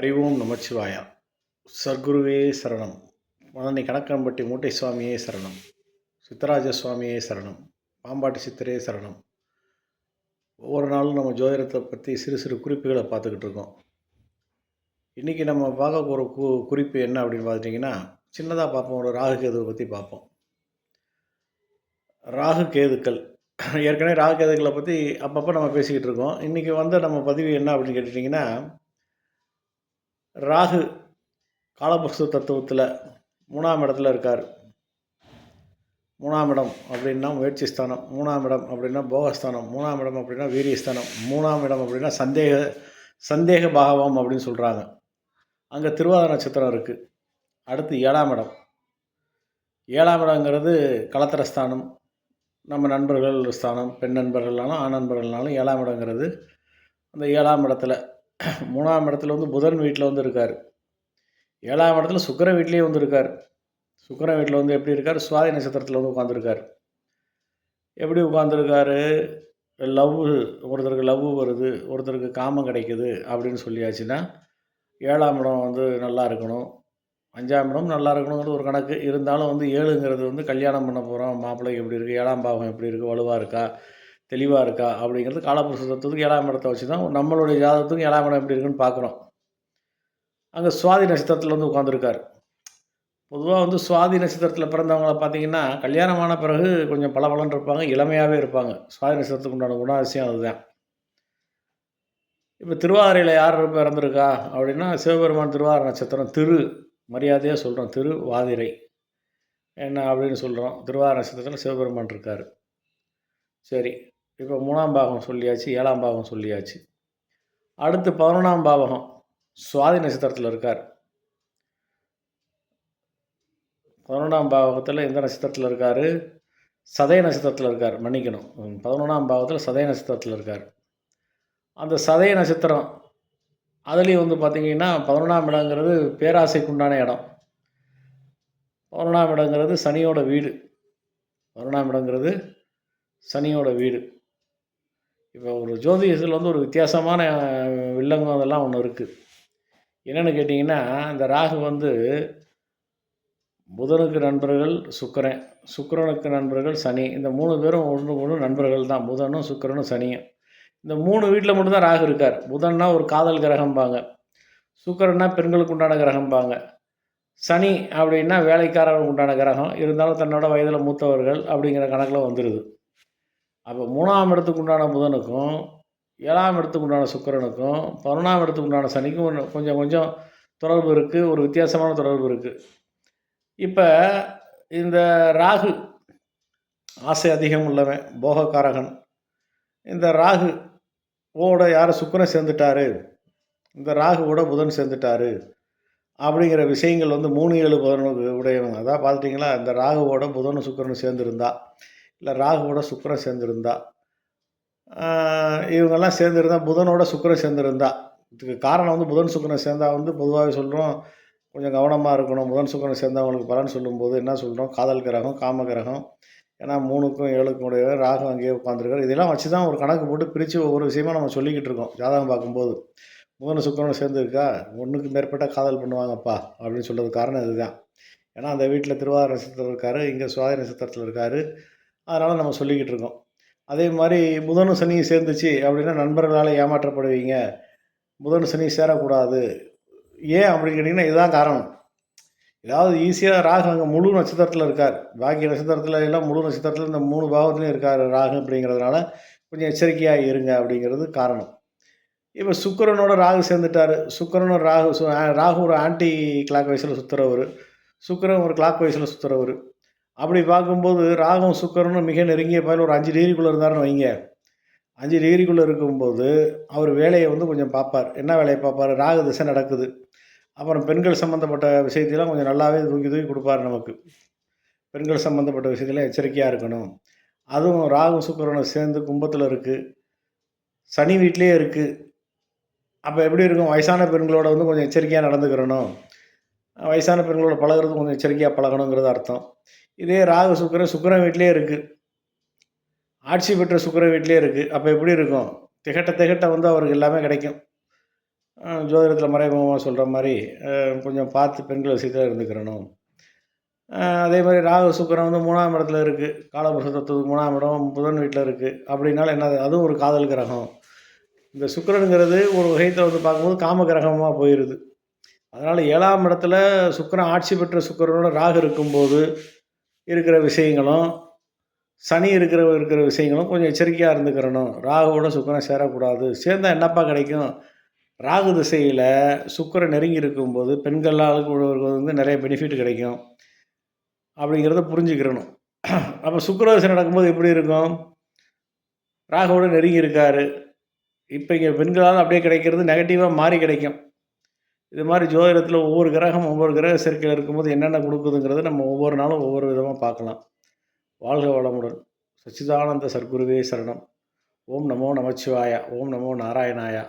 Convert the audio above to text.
ஹரிஓம் நமச்சிவாயா சர்க்குருவே சரணம் மதனை கணக்கம்பட்டி மூட்டை சுவாமியே சரணம். சித்தராஜ சுவாமியே சரணம். பாம்பாட்டி சித்தரே சரணம். ஒவ்வொரு நாளும் நம்ம ஜோதிடத்தை பற்றி சிறு சிறு குறிப்புகளை பார்த்துக்கிட்டு இருக்கோம். இன்றைக்கி நம்ம பார்க்க போகிற கு குறிப்பு என்ன அப்படின்னு பார்த்துட்டிங்கன்னா சின்னதாக பார்ப்போம். ஒரு ராகு கேதுவை பற்றி பார்ப்போம். ராகு கேதுக்கள். ஏற்கனவே ராகு கேதுக்களை பற்றி அப்பப்போ நம்ம பேசிக்கிட்டு இருக்கோம். இன்றைக்கி வந்த நம்ம பதிவு என்ன அப்படின்னு கேட்டுட்டிங்கன்னா ராகு காலபுஸ்து தத்துவத்தில் மூணாம் இடத்துல இருக்கார். மூணாம் இடம் அப்படின்னா முயற்சி ஸ்தானம் மூணாம் இடம் அப்படின்னா போகஸ்தானம் மூணாம் இடம் அப்படின்னா வீரியஸ்தானம் மூணாம் இடம் அப்படின்னா சந்தேக சந்தேக பாகவம் அப்படின்னு சொல்கிறாங்க அங்கே திருவாத நட்சத்திரம் இருக்குது அடுத்து ஏழாம் இடம். ஏழாம் இடங்கிறது கலத்திரஸ்தானம் நம்ம நண்பர்கள் ஸ்தானம் பெண் நண்பர்கள்னாலும் ஆண் நண்பர்கள்னாலும் ஏழாம் இடங்கிறது அந்த ஏழாம் இடத்துல மூணாம் இடத்துல வந்து புதன் வீட்டில் வந்து இருக்கார். ஏழாம் இடத்துல சுக்கர வீட்லேயே வந்து இருக்கார். சுக்கர வீட்டில் வந்து எப்படி இருக்கார்? சுவாதி நட்சத்திரத்தில் வந்து உட்காந்துருக்கார் எப்படி உட்காந்துருக்காரு லவ் ஒருத்தருக்கு லவ் வருது ஒருத்தருக்கு காமம் கிடைக்குது அப்படின்னு சொல்லியாச்சுன்னா ஏழாம் இடம் வந்து நல்லா இருக்கணும். அஞ்சாம் இடம் நல்லா இருக்கணுங்கிறது ஒரு கணக்கு. இருந்தாலும் வந்து ஏழுங்கிறது வந்து கல்யாணம் பண்ண போகிறோம் மாப்பிள்ளைக்கு எப்படி இருக்குது ஏழாம் பாவம் எப்படி இருக்குது வலுவாக இருக்கா? தெளிவாக இருக்கா அப்படிங்கிறது காலபுருஷ தத்துவத்துக்கு ஏழாம் இடத்தை வச்சு தான் நம்மளுடைய ஜாதகத்துக்கும் ஏழாம் இடம் எப்படி இருக்குன்னு பார்க்குறோம். அங்கே சுவாதி நட்சத்திரத்தில் வந்து உட்காந்துருக்கார் பொதுவாக வந்து சுவாதி நட்சத்திரத்தில் பிறந்தவங்கள பார்த்தீங்கன்னா கல்யாணமான பிறகு கொஞ்சம் பளபளன்னு இருப்பாங்க இளமையாகவே இருப்பாங்க. சுவாதி நட்சத்திரத்துக்கு உண்டான குணாதிசயம் அதுதான். இப்போ திருவாதிரையில் யார் பிறந்திருக்கா அப்படின்னா சிவபெருமான் திருவாதிரை நட்சத்திரம் திரு மரியாதையாக சொல்கிறோம் திரு வாதிரை. என்ன அப்படின்னு சொல்கிறோம் திருவாதிரை நட்சத்திரத்தில் சிவபெருமான் இருக்கார். சரி இப்போ மூணாம் பாகம் சொல்லியாச்சு ஏழாம் பாகம் சொல்லியாச்சு. அடுத்து பதினொன்றாம் பாவகம் சுவாதி நட்சத்திரத்தில் இருக்கார். பதினொன்றாம் பாவகத்தில் எந்த நட்சத்திரத்தில் இருக்கார்? சதய நட்சத்திரத்தில் இருக்கார் மன்னிக்கணும். பதினொன்றாம் பாவத்தில் சதய நட்சத்திரத்தில் இருக்கார். அந்த சதய நட்சத்திரம் அதுலேயும் வந்து பார்த்திங்கன்னா பதினொன்றாம் இடங்கிறது பேராசைக்குண்டான இடம். பதினொன்றாம் இடங்கிறது சனியோட வீடு. பதினொன்றாம் இடங்கிறது சனியோட வீடு. இப்போ ஒரு ஜோதிஷத்தில் வந்து ஒரு வித்தியாசமான வில்லங்கம் அதெல்லாம் ஒன்று இருக்குது என்னென்னு கேட்டிங்கன்னா இந்த ராகு வந்து புதனுக்கு நண்பர்கள் சுக்கரன். சுக்கரனுக்கு நண்பர்கள் சனி. இந்த மூணு பேரும் ஒன்று ஒன்று நண்பர்கள் தான். புதனும் சுக்கரனும் சனியும். இந்த மூணு வீட்டில் மட்டும்தான் ராகு இருக்கார். புதன்னா ஒரு காதல் கிரகம்பாங்க. சுக்கரன்னா பெண்களுக்கு உண்டான கிரகம்பாங்க. சனி அப்படின்னா வேலைக்காரர்களுக்கு உண்டான கிரகம். இருந்தாலும் தன்னோட வயதில் மூத்தவர்கள் அப்படிங்கிற கணக்கில் வந்துடுது அப்போ மூணாம் இடத்துக்கு உண்டான புதனுக்கும் ஏழாம் இடத்துக்கு உண்டான சுக்கரனுக்கும் பதினொன்றாம் இடத்துக்கு உண்டான சனிக்கும் கொஞ்சம் கொஞ்சம் தொடர்பு இருக்குது ஒரு வித்தியாசமான தொடர்பு இருக்குது இப்போ இந்த ராகு ஆசை அதிகம் உள்ளவன் போகக்காரகன். இந்த ராகு ஓட யார் சுக்கரன் சேர்ந்துட்டாரு. இந்த ராகுவோட புதன் சேர்ந்துட்டாரு. அப்படிங்கிற விஷயங்கள் வந்து மூணு ஏழு பதினொன்று உடையவங்க. அதான் பார்த்துட்டிங்களா? இந்த ராகுவோட புதனும் சுக்கரனும் சேர்ந்துருந்தா. இல்லை ராகுவோட சுக்கரன் சேர்ந்துருந்தா. இவங்கெல்லாம் சேர்ந்துருந்தா புதனோட சுக்கரன் சேர்ந்துருந்தா. இதுக்கு காரணம் வந்து புதன் சுக்கரன் சேர்ந்தா வந்து பொதுவாகவே சொல்கிறோம் கொஞ்சம் கவனமாக இருக்கணும். புதன் சுக்கரன் சேர்ந்தவங்களுக்கு பலன் சொல்லும்போது என்ன சொல்கிறோம் காதல் கிரகம் காம கிரகம். ஏன்னா மூணுக்கும் ஏழுக்கும் உடைய ராகு அங்கேயே உட்காந்துருக்காரு இதெல்லாம் வச்சு தான் ஒரு கணக்கு போட்டு பிரித்து ஒவ்வொரு விஷயமா நம்ம சொல்லிக்கிட்டு இருக்கோம் ஜாதகம் பார்க்கும்போது. புதன சுக்கரன் சேர்ந்துருக்கா ஒன்றுக்கு மேற்பட்ட காதல் பண்ணுவாங்கப்பா அப்படின்னு சொல்கிறது காரணம் இதுதான். ஏன்னா அந்த வீட்டில் திருவாரூர் நட்சத்திரம் இருக்கார் இங்கே சுவாதி நட்சத்திரத்தில் இருக்கார். அதனால் நம்ம சொல்லிக்கிட்டு இருக்கோம். அதே மாதிரி புதனும் சனியும் சேர்ந்துச்சு அப்படின்னா நண்பர்களால் ஏமாற்றப்படுவீங்க. புதன் சனி சேரக்கூடாது. ஏன் அப்படின்னு கேட்டிங்கன்னா இதுதான் காரணம். ஏதாவது ஈஸியாக ராகு அங்கே முழு நட்சத்திரத்தில் இருக்கார். பாக்கி நட்சத்திரத்தில் எல்லாம் முழு நட்சத்திரத்தில் இந்த மூணு பாவத்துலேயும் இருக்கார் ராகு அப்படிங்கிறதுனால கொஞ்சம் எச்சரிக்கையாக இருங்க அப்படிங்கிறது காரணம். இப்போ சுக்கரனோட ராகு சேர்ந்துட்டார். சுக்கரனோட ராகு ராகு ஒரு ஆன்டி கிளாக் வயசில் சுற்றுறவர் சுக்கரன் ஒரு கிளாக் வயசில் சுற்றுறவர் அப்படி பார்க்கும்போது ராகம் சுக்கரனும் மிக நெருங்கிய பயில் ஒரு அஞ்சு டிகிரிக்குள்ளே இருந்தாருன்னு வைங்க. அஞ்சு டிகிரிக்குள்ளே இருக்கும்போது அவர் வேலையை வந்து கொஞ்சம் பார்ப்பார். என்ன வேலையை பார்ப்பார்? ராக திசை நடக்குது. அப்புறம் பெண்கள் சம்மந்தப்பட்ட விஷயத்தையெல்லாம் கொஞ்சம் நல்லாவே தூக்கி தூக்கி கொடுப்பாரு நமக்கு. பெண்கள் சம்மந்தப்பட்ட விஷயத்தில் எச்சரிக்கையாக இருக்கணும். அதுவும் ராகு சுக்கரனும் சேர்ந்து கும்பத்தில் இருக்குது சனி வீட்லேயே இருக்குது அப்போ எப்படி இருக்கும்? வயசான பெண்களோட வந்து கொஞ்சம் எச்சரிக்கையாக நடந்துக்கிறணும். வயசான பெண்களோட பழகிறது கொஞ்சம் எச்சரிக்கையாக பழகணுங்கிறது அர்த்தம். இதே ராகு சுக்கரன் சுக்கரன் வீட்டிலே இருக்குது ஆட்சி பெற்ற சுக்கரன் வீட்டிலே இருக்குது அப்போ எப்படி இருக்கும்? திகட்ட திகட்ட வந்து அவருக்கு எல்லாமே கிடைக்கும். ஜோதிடத்தில் மறைமுகமாக சொல்கிற மாதிரி கொஞ்சம் பார்த்து பெண்கள் விஷயத்தில் இருந்துக்கிறணும். அதே மாதிரி ராகு சுக்கிரன் வந்து மூணாம் இடத்துல இருக்குது காலபுருஷ தத்துவத்துக்கு மூணாம் இடம் புதன் வீட்டில் இருக்குது அப்படின்னால என்ன அதுவும் ஒரு காதல் கிரகம். இந்த சுக்கிரனுங்கிறது ஒரு வகையத்தை வந்து பார்க்கும்போது காம கிரகமாக போயிடுது அதனால் ஏழாம் இடத்துல சுக்கரன் ஆட்சி பெற்ற சுக்கரனோட ராகு இருக்கும்போது இருக்கிற விஷயங்களும் சனி இருக்கிற இருக்கிற விஷயங்களும் கொஞ்சம் எச்சரிக்கையாக இருந்துக்கிறணும். ராகுவோட சுக்கரன் சேரக்கூடாது. சேர்ந்தால் என்னப்பா கிடைக்கும்? ராகு திசையில் சுக்கிரன் நெருங்கி இருக்கும்போது பெண்களால் வந்து நிறைய பெனிஃபிட் கிடைக்கும். அப்படிங்கிறத புரிஞ்சுக்கிறணும் அப்போ சுக்கிர திசை நடக்கும்போது எப்படி இருக்கும்? ராகுவோட நெருங்கி இருக்காரு. இப்போ இங்கே பெண்களால் அப்படியே கிடைக்கிறது நெகட்டிவாக மாறி கிடைக்கும். இது மாதிரி ஜோதிடத்தில் ஒவ்வொரு கிரகம் ஒவ்வொரு கிரக சேர்க்கையில் இருக்கும்போது என்னென்ன கொடுக்குதுங்கிறத நம்ம ஒவ்வொரு நாளும் ஒவ்வொரு விதமாக பார்க்கலாம். வாழ்க வளமுடன். சச்சிதானந்த சர்க்குருவே சரணம். ஓம் நமோ நமச்சிவாயா. ஓம் நமோ நாராயணாயா.